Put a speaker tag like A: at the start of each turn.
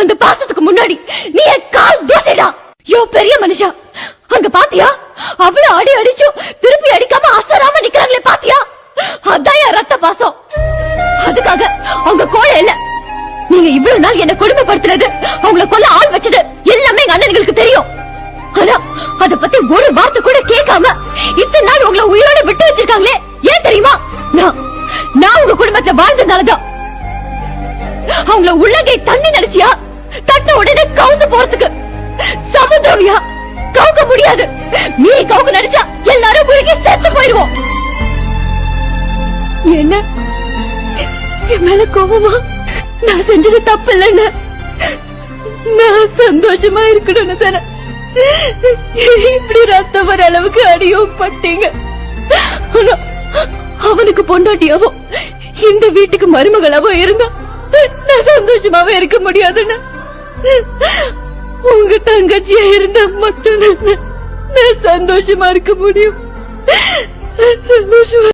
A: அந்த பாசத்துக்கு முன்னாடி நீ என் கால் தூசிடா. யோ பெரிய மனுஷா. அங்க பாத்தியா? அவ்வளவு அடி அடிச்சும் திருப்பி அடிக்காம அசராம நிக்கிறாங்களே பாத்தியா? அதான் என் ரத்த பாசம். அதுக்காக அவங்க கோழ இல்ல. நீங்க இவ்வளவு நாள் என்ன கொடுமைப்படுத்தினது அவங்கள கொல்ல ஆள் வச்சது எல்லாமே எங்க அண்ணனுங்களுக்கு தெரியும். ஆனா அத பத்தி ஒரு வார்த்தை கூட கேட்காம இத்தனை நாள் உங்களை உயிரோட விட்டு வச்சிருக்காங்களே ஏன் தெரியுமா? நான் நான் உங்க குடும்பத்துல வாழ்ந்ததுனாலதான். அவங்கள உள்ளங்கை தண்ணி நினைச்சியா தட்ட உடனே கவுந்து போறதுக்கு. சமுத்திரம்யா கவுக்க முடியாது. நீ கவுக்க நினைச்சா எல்லாரும் முழுகி செத்து போயிருவோம் என்ன? என் மேல கோபமா? நான் செஞ்சது தப்பு இல்லைன்னு நான் சந்தோஷமா இருக்கணும்னு தானே. இப்படி ரத்தம் வர அளவுக்கு அடியும் பட்டீங்க. அவனுக்கு பொண்டாட்டியாவோ இந்த வீட்டுக்கு மருமகளாவோ இருந்தா நான் சந்தோஷமாவே இருக்க முடியாதுன்னு. உங்க தங்கச்சியா இருந்தா மட்டும் நான் சந்தோஷமா இருக்க முடியும். சந்தோஷமா